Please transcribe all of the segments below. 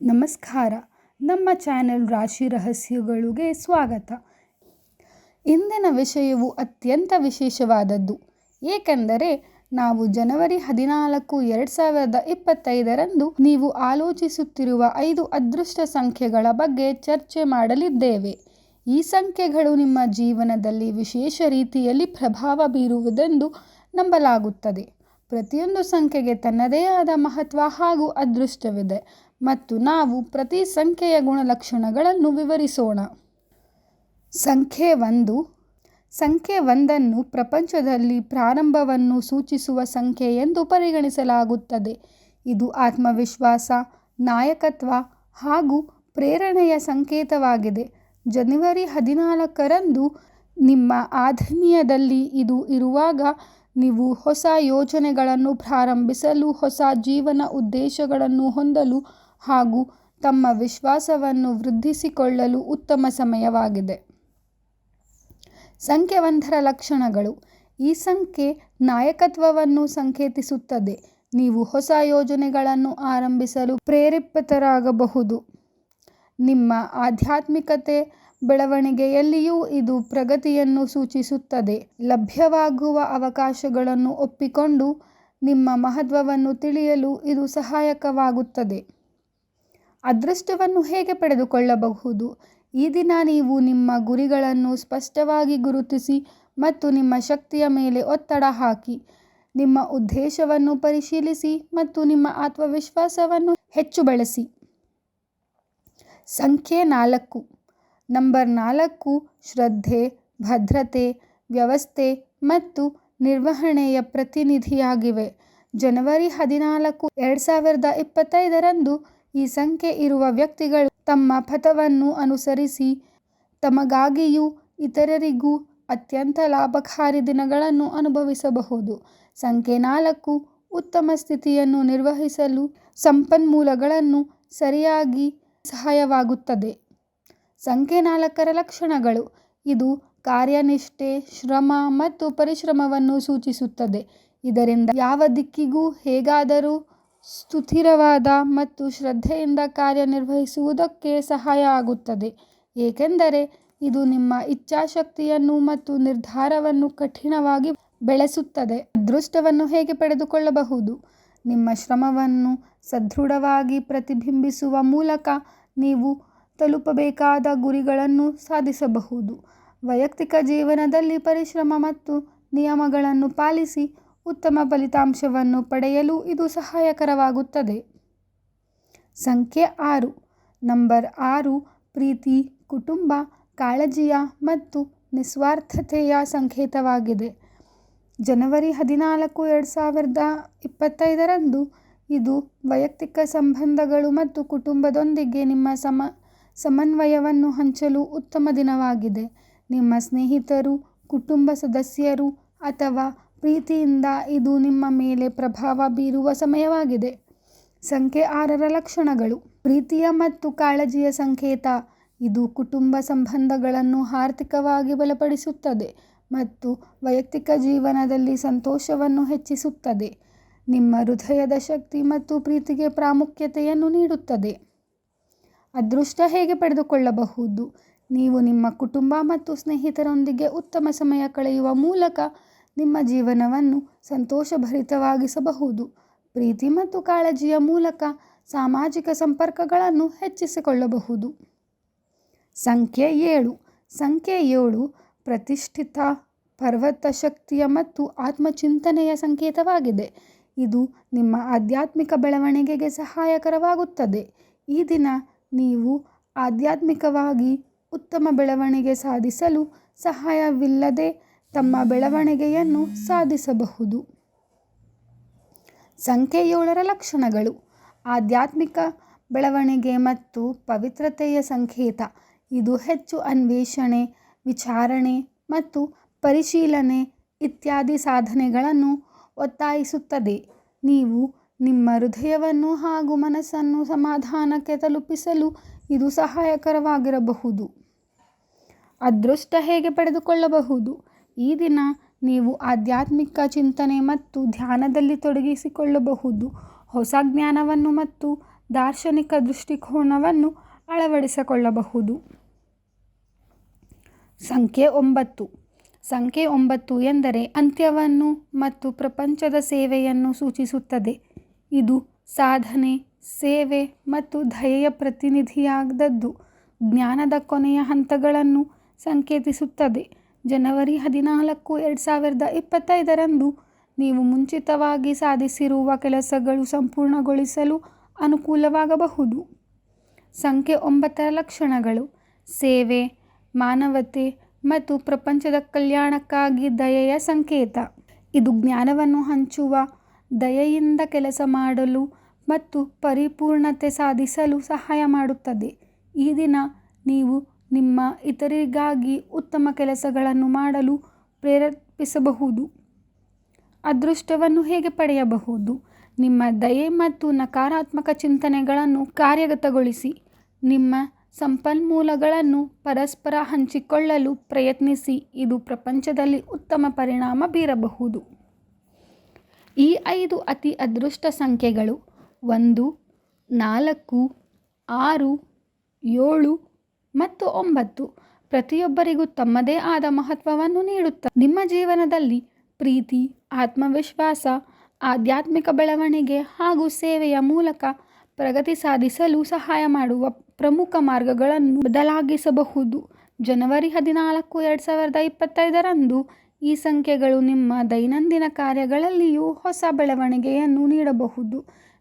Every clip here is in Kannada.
ನಮಸ್ಕಾರ. ನಮ್ಮ ಚಾನೆಲ್ ರಾಶಿ ರಹಸ್ಯಗಳಿಗೆ ಸ್ವಾಗತ. ಇಂದಿನ ವಿಷಯವು ಅತ್ಯಂತ ವಿಶೇಷವಾದದ್ದು. ಏಕೆಂದರೆ ನಾವು ಜನವರಿ ಹದಿನಾಲ್ಕು ಎರಡು ಸಾವಿರದ ಇಪ್ಪತ್ತೈದರಂದು ನೀವು ಆಲೋಚಿಸುತ್ತಿರುವ ಐದು ಅದೃಷ್ಟ ಸಂಖ್ಯೆಗಳ ಬಗ್ಗೆ ಚರ್ಚೆ ಮಾಡಲಿದ್ದೇವೆ. ಈ ಸಂಖ್ಯೆಗಳು ನಿಮ್ಮ ಜೀವನದಲ್ಲಿ ವಿಶೇಷ ರೀತಿಯಲ್ಲಿ ಪ್ರಭಾವ ಬೀರುವುದೆಂದು ನಂಬಲಾಗುತ್ತದೆ. ಪ್ರತಿಯೊಂದು ಸಂಖ್ಯೆಗೆ ತನ್ನದೇ ಆದ ಮಹತ್ವ ಹಾಗೂ ಅದೃಷ್ಟವಿದೆ. ಮತ್ತು ನಾವು ಪ್ರತಿ ಸಂಖ್ಯೆಯ ಗುಣಲಕ್ಷಣಗಳನ್ನು ವಿವರಿಸೋಣ. ಸಂಖ್ಯೆ ಒಂದು. ಸಂಖ್ಯೆ ಒಂದನ್ನು ಪ್ರಪಂಚದಲ್ಲಿ ಪ್ರಾರಂಭವನ್ನು ಸೂಚಿಸುವ ಸಂಖ್ಯೆ ಎಂದು ಪರಿಗಣಿಸಲಾಗುತ್ತದೆ. ಇದು ಆತ್ಮವಿಶ್ವಾಸ, ನಾಯಕತ್ವ ಹಾಗೂ ಪ್ರೇರಣೆಯ ಸಂಕೇತವಾಗಿದೆ. ಜನವರಿ ಹದಿನಾಲ್ಕರಂದು ನಿಮ್ಮ ಆಧನೀಯದಲ್ಲಿ ಇದು ಇರುವಾಗ ನೀವು ಹೊಸ ಯೋಜನೆಗಳನ್ನು ಪ್ರಾರಂಭಿಸಲು, ಹೊಸ ಜೀವನ ಉದ್ದೇಶಗಳನ್ನು ಹೊಂದಲು ಹಾಗೂ ತಮ್ಮ ವಿಶ್ವಾಸವನ್ನು ವೃದ್ಧಿಸಿಕೊಳ್ಳಲು ಉತ್ತಮ ಸಮಯವಾಗಿದೆ. ಸಂಖ್ಯೆ ಒಂದರ ಲಕ್ಷಣಗಳು. ಈ ಸಂಖ್ಯೆ ನಾಯಕತ್ವವನ್ನು ಸಂಕೇತಿಸುತ್ತದೆ. ನೀವು ಹೊಸ ಯೋಜನೆಗಳನ್ನು ಆರಂಭಿಸಲು ಪ್ರೇರೇಪಿತರಾಗಬಹುದು ನಿಮ್ಮ ಆಧ್ಯಾತ್ಮಿಕತೆ ಬೆಳವಣಿಗೆಯಲ್ಲಿಯೂ ಇದು ಪ್ರಗತಿಯನ್ನು ಸೂಚಿಸುತ್ತದೆ. ಲಭ್ಯವಾಗುವ ಅವಕಾಶಗಳನ್ನು ಒಪ್ಪಿಕೊಂಡು ನಿಮ್ಮ ಮಹತ್ವವನ್ನು ತಿಳಿಯಲು ಇದು ಸಹಾಯಕವಾಗುತ್ತದೆ. ಅದೃಷ್ಟವನ್ನು ಹೇಗೆ ಪಡೆದುಕೊಳ್ಳಬಹುದು? ಈ ದಿನ ನೀವು ನಿಮ್ಮ ಗುರಿಗಳನ್ನು ಸ್ಪಷ್ಟವಾಗಿ ಗುರುತಿಸಿ ಮತ್ತು ನಿಮ್ಮ ಶಕ್ತಿಯ ಮೇಲೆ ಒತ್ತಡ ಹಾಕಿ, ನಿಮ್ಮ ಉದ್ದೇಶವನ್ನು ಪರಿಶೀಲಿಸಿ ಮತ್ತು ನಿಮ್ಮ ಆತ್ಮವಿಶ್ವಾಸವನ್ನು ಹೆಚ್ಚು ಬಳಸಿ. ಸಂಖ್ಯೆ ನಾಲ್ಕು. ನಂಬರ್ ನಾಲ್ಕು, ಶ್ರದ್ಧೆ, ಭದ್ರತೆ, ವ್ಯವಸ್ಥೆ ಮತ್ತು ನಿರ್ವಹಣೆಯ ಪ್ರತಿನಿಧಿಯಾಗಿವೆ. ಜನವರಿ ಹದಿನಾಲ್ಕು, ಎರಡು ಸಾವಿರದ ಇಪ್ಪತ್ತೈದರಂದು ಈ ಸಂಖ್ಯೆ ಇರುವ ವ್ಯಕ್ತಿಗಳು ತಮ್ಮ ಪಥವನ್ನು ಅನುಸರಿಸಿ ತಮಗಾಗಿಯೂ ಇತರರಿಗೂ ಅತ್ಯಂತ ಲಾಭಕಾರಿ ದಿನಗಳನ್ನು ಅನುಭವಿಸಬಹುದು. ಸಂಖ್ಯೆ ನಾಲ್ಕು, ಉತ್ತಮ ಸ್ಥಿತಿಯನ್ನು ನಿರ್ವಹಿಸಲು ಸಂಪನ್ಮೂಲಗಳನ್ನು ಸರಿಯಾಗಿ ಸಹಾಯವಾಗುತ್ತದೆ. ಸಂಖ್ಯೆ ನಾಲ್ಕರ ಲಕ್ಷಣಗಳು. ಇದು ಕಾರ್ಯನಿಷ್ಠೆ, ಶ್ರಮ ಮತ್ತು ಪರಿಶ್ರಮವನ್ನು ಸೂಚಿಸುತ್ತದೆ. ಇದರಿಂದ ಯಾವ ದಿಕ್ಕಿಗೂ ಹೇಗಾದರೂ ಸುಸ್ಥಿರವಾದ ಮತ್ತು ಶ್ರದ್ಧೆಯಿಂದ ಕಾರ್ಯನಿರ್ವಹಿಸುವುದಕ್ಕೆ ಸಹಾಯ ಆಗುತ್ತದೆ. ಏಕೆಂದರೆ ಇದು ನಿಮ್ಮ ಇಚ್ಛಾಶಕ್ತಿಯನ್ನು ಮತ್ತು ನಿರ್ಧಾರವನ್ನು ಕಠಿಣವಾಗಿ ಬೆಳೆಸುತ್ತದೆ. ಅದೃಷ್ಟವನ್ನು ಹೇಗೆ ಪಡೆದುಕೊಳ್ಳಬಹುದು? ನಿಮ್ಮ ಶ್ರಮವನ್ನು ಸದೃಢವಾಗಿ ಪ್ರತಿಬಿಂಬಿಸುವ ಮೂಲಕ ನೀವು ತಲುಪಬೇಕಾದ ಗುರಿಗಳನ್ನು ಸಾಧಿಸಬಹುದು. ವೈಯಕ್ತಿಕ ಜೀವನದಲ್ಲಿ ಪರಿಶ್ರಮ ಮತ್ತು ನಿಯಮಗಳನ್ನು ಪಾಲಿಸಿ ಉತ್ತಮ ಫಲಿತಾಂಶವನ್ನು ಪಡೆಯಲು ಇದು ಸಹಾಯಕರವಾಗುತ್ತದೆ. ಸಂಖ್ಯೆ ಆರು. ನಂಬರ್ ಆರು, ಪ್ರೀತಿ, ಕುಟುಂಬ, ಕಾಳಜಿಯ ಮತ್ತು ನಿಸ್ವಾರ್ಥತೆಯ ಸಂಕೇತವಾಗಿದೆ. ಜನವರಿ ಹದಿನಾಲ್ಕು, ಎರಡು ಸಾವಿರದ ಇಪ್ಪತ್ತೈದರಂದು ಇದು ವೈಯಕ್ತಿಕ ಸಂಬಂಧಗಳು ಮತ್ತು ಕುಟುಂಬದೊಂದಿಗೆ ನಿಮ್ಮ ಸಮ, ಸಮನ್ವಯವನ್ನು ಹಂಚಲು ಉತ್ತಮ ದಿನವಾಗಿದೆ. ನಿಮ್ಮ ಸ್ನೇಹಿತರು, ಕುಟುಂಬ ಸದಸ್ಯರು ಅಥವಾ ಪ್ರೀತಿಯಿಂದ ಇದು ನಿಮ್ಮ ಮೇಲೆ ಪ್ರಭಾವ ಬೀರುವ ಸಮಯವಾಗಿದೆ. ಸಂಖ್ಯೆ ಆರರ ಲಕ್ಷಣಗಳು. ಪ್ರೀತಿಯ ಮತ್ತು ಕಾಳಜಿಯ ಸಂಕೇತ. ಇದು ಕುಟುಂಬ ಸಂಬಂಧಗಳನ್ನು ಆರ್ಥಿಕವಾಗಿ ಬಲಪಡಿಸುತ್ತದೆ ಮತ್ತು ವೈಯಕ್ತಿಕ ಜೀವನದಲ್ಲಿ ಸಂತೋಷವನ್ನು ಹೆಚ್ಚಿಸುತ್ತದೆ. ನಿಮ್ಮ ಹೃದಯದ ಶಕ್ತಿ ಮತ್ತು ಪ್ರೀತಿಗೆ ಪ್ರಾಮುಖ್ಯತೆಯನ್ನು ನೀಡುತ್ತದೆ. ಅದೃಷ್ಟ ಹೇಗೆ ಪಡೆದುಕೊಳ್ಳಬಹುದು? ನೀವು ನಿಮ್ಮ ಕುಟುಂಬ ಮತ್ತು ಸ್ನೇಹಿತರೊಂದಿಗೆ ಉತ್ತಮ ಸಮಯ ಕಳೆಯುವ ಮೂಲಕ ನಿಮ್ಮ ಜೀವನವನ್ನು ಸಂತೋಷಭರಿತವಾಗಿಸಬಹುದು. ಪ್ರೀತಿ ಮತ್ತು ಕಾಳಜಿಯ ಮೂಲಕ ಸಾಮಾಜಿಕ ಸಂಪರ್ಕಗಳನ್ನು ಹೆಚ್ಚಿಸಿಕೊಳ್ಳಬಹುದು. ಸಂಖ್ಯೆ ಏಳು. ಸಂಖ್ಯೆ ಏಳು ಪ್ರತಿಷ್ಠಿತ ಪರ್ವತ ಶಕ್ತಿಯ ಮತ್ತು ಆತ್ಮಚಿಂತನೆಯ ಸಂಕೇತವಾಗಿದೆ. ಇದು ನಿಮ್ಮ ಆಧ್ಯಾತ್ಮಿಕ ಬೆಳವಣಿಗೆಗೆ ಸಹಾಯಕರವಾಗುತ್ತದೆ. ಈ ದಿನ ನೀವು ಆಧ್ಯಾತ್ಮಿಕವಾಗಿ ಉತ್ತಮ ಬೆಳವಣಿಗೆ ಸಾಧಿಸಲು ಸಹಾಯವಿಲ್ಲದೆ ತಮ್ಮ ಬೆಳವಣಿಗೆಯನ್ನು ಸಾಧಿಸಬಹುದು. ಸಂಖ್ಯೆ ಏಳರ ಲಕ್ಷಣಗಳು. ಆಧ್ಯಾತ್ಮಿಕ ಬೆಳವಣಿಗೆ ಮತ್ತು ಪವಿತ್ರತೆಯ ಸಂಕೇತ. ಇದು ಹೆಚ್ಚು ಅನ್ವೇಷಣೆ, ವಿಚಾರಣೆ ಮತ್ತು ಪರಿಶೀಲನೆ ಇತ್ಯಾದಿ ಸಾಧನೆಗಳನ್ನು ಒತ್ತಾಯಿಸುತ್ತದೆ. ನೀವು ನಿಮ್ಮ ಹೃದಯವನ್ನು ಹಾಗೂ ಮನಸ್ಸನ್ನು ಸಮಾಧಾನಕ್ಕೆ ತಲುಪಿಸಲು ಇದು ಸಹಾಯಕರವಾಗಿರಬಹುದು. ಅದೃಷ್ಟ ಹೇಗೆ ಪಡೆದುಕೊಳ್ಳಬಹುದು? ಈ ದಿನ ನೀವು ಆಧ್ಯಾತ್ಮಿಕ ಚಿಂತನೆ ಮತ್ತು ಧ್ಯಾನದಲ್ಲಿ ತೊಡಗಿಸಿಕೊಳ್ಳಬಹುದು ಹೊಸ ಜ್ಞಾನವನ್ನು ಮತ್ತು ದಾರ್ಶನಿಕ ದೃಷ್ಟಿಕೋನವನ್ನು ಅಳವಡಿಸಿಕೊಳ್ಳಬಹುದು. ಸಂಖ್ಯೆ ಒಂಬತ್ತು ಸಂಖ್ಯೆ ಒಂಬತ್ತು ಎಂದರೆ ಅಂತ್ಯವನ್ನು ಮತ್ತು ಪ್ರಪಂಚದ ಸೇವೆಯನ್ನು ಸೂಚಿಸುತ್ತದೆ. ಇದು ಸಾಧನೆ, ಸೇವೆ ಮತ್ತು ದಯೆಯ ಪ್ರತಿನಿಧಿಯಾದದ್ದು ಜ್ಞಾನದ ಕೊನೆಯ ಹಂತಗಳನ್ನು ಸಂಕೇತಿಸುತ್ತದೆ. ಜನವರಿ ಹದಿನಾಲ್ಕು, ಎರಡು ಸಾವಿರದ ಇಪ್ಪತ್ತೈದರಂದು ನೀವು ಮುಂಚಿತವಾಗಿ ಸಾಧಿಸಿರುವ ಕೆಲಸಗಳು ಸಂಪೂರ್ಣಗೊಳಿಸಲು ಅನುಕೂಲವಾಗಬಹುದು. ಸಂಖ್ಯೆ ಒಂಬತ್ತರ ಲಕ್ಷಣಗಳು ಸೇವೆ, ಮಾನವತೆ ಮತ್ತು ಪ್ರಪಂಚದ ಕಲ್ಯಾಣಕ್ಕಾಗಿ ದಯೆಯ ಸಂಕೇತ. ಇದು ಜ್ಞಾನವನ್ನು ಹಂಚುವ, ದಯೆಯಿಂದ ಕೆಲಸ ಮಾಡಲು ಮತ್ತು ಪರಿಪೂರ್ಣತೆ ಸಾಧಿಸಲು ಸಹಾಯ ಮಾಡುತ್ತದೆ. ಈ ದಿನ ನೀವು ನಿಮ್ಮ ಇತರರಿಗಾಗಿ ಉತ್ತಮ ಕೆಲಸಗಳನ್ನು ಮಾಡಲು ಪ್ರೇರೇಪಿಸಬಹುದು. ಅದೃಷ್ಟವನ್ನು ಹೇಗೆ ಪಡೆಯಬಹುದು ನಿಮ್ಮ ದಯೆ ಮತ್ತು ನಕಾರಾತ್ಮಕ ಚಿಂತನೆಗಳನ್ನು ಕಾರ್ಯಗತಗೊಳಿಸಿ. ನಿಮ್ಮ ಸಂಪನ್ಮೂಲಗಳನ್ನು ಪರಸ್ಪರ ಹಂಚಿಕೊಳ್ಳಲು ಪ್ರಯತ್ನಿಸಿ, ಇದು ಪ್ರಪಂಚದಲ್ಲಿ ಉತ್ತಮ ಪರಿಣಾಮ ಬೀರಬಹುದು. ಈ ಐದು ಅತಿ ಅದೃಷ್ಟ ಸಂಖ್ಯೆಗಳು ಒಂದು, ನಾಲ್ಕು, ಆರು, ಏಳು ಮತ್ತು ಒಂಬತ್ತು ಪ್ರತಿಯೊಬ್ಬರಿಗೂ ತಮ್ಮದೇ ಆದ ಮಹತ್ವವನ್ನು ನೀಡುತ್ತಾ ನಿಮ್ಮ ಜೀವನದಲ್ಲಿ ಪ್ರೀತಿ, ಆತ್ಮವಿಶ್ವಾಸ, ಆಧ್ಯಾತ್ಮಿಕ ಬೆಳವಣಿಗೆ ಹಾಗೂ ಸೇವೆಯ ಮೂಲಕ ಪ್ರಗತಿ ಸಾಧಿಸಲು ಸಹಾಯ ಮಾಡುವ ಪ್ರಮುಖ ಮಾರ್ಗಗಳನ್ನು ಬದಲಾಗಿಸಬಹುದು ಜನವರಿ ಹದಿನಾಲ್ಕು, ಎರಡು ಸಾವಿರದ ಇಪ್ಪತ್ತೈದರಂದು ಈ ಸಂಖ್ಯೆಗಳು ನಿಮ್ಮ ದೈನಂದಿನ ಕಾರ್ಯಗಳಲ್ಲಿಯೂ ಹೊಸ ಬೆಳವಣಿಗೆಯನ್ನು ನೀಡಬಹುದು.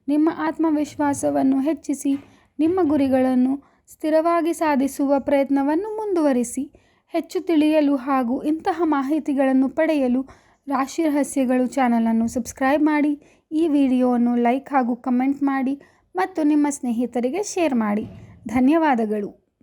ನಿಮ್ಮ ಆತ್ಮವಿಶ್ವಾಸವನ್ನು ಹೆಚ್ಚಿಸಿ, ನಿಮ್ಮ ಗುರಿಗಳನ್ನು ಸ್ಥಿರವಾಗಿ ಸಾಧಿಸುವ ಪ್ರಯತ್ನವನ್ನು ಮುಂದುವರಿಸಿ. ಹೆಚ್ಚು ತಿಳಿಯಲು ಹಾಗೂ ಇಂತಹ ಮಾಹಿತಿಗಳನ್ನು ಪಡೆಯಲು ರಾಶಿ ರಹಸ್ಯಗಳು ಚಾನಲನ್ನು ಸಬ್ಸ್ಕ್ರೈಬ್ ಮಾಡಿ. ಈ ವಿಡಿಯೋವನ್ನು ಲೈಕ್ ಹಾಗೂ ಕಮೆಂಟ್ ಮಾಡಿ ಮತ್ತು ನಿಮ್ಮ ಸ್ನೇಹಿತರಿಗೆ ಶೇರ್ ಮಾಡಿ. ಧನ್ಯವಾದಗಳು.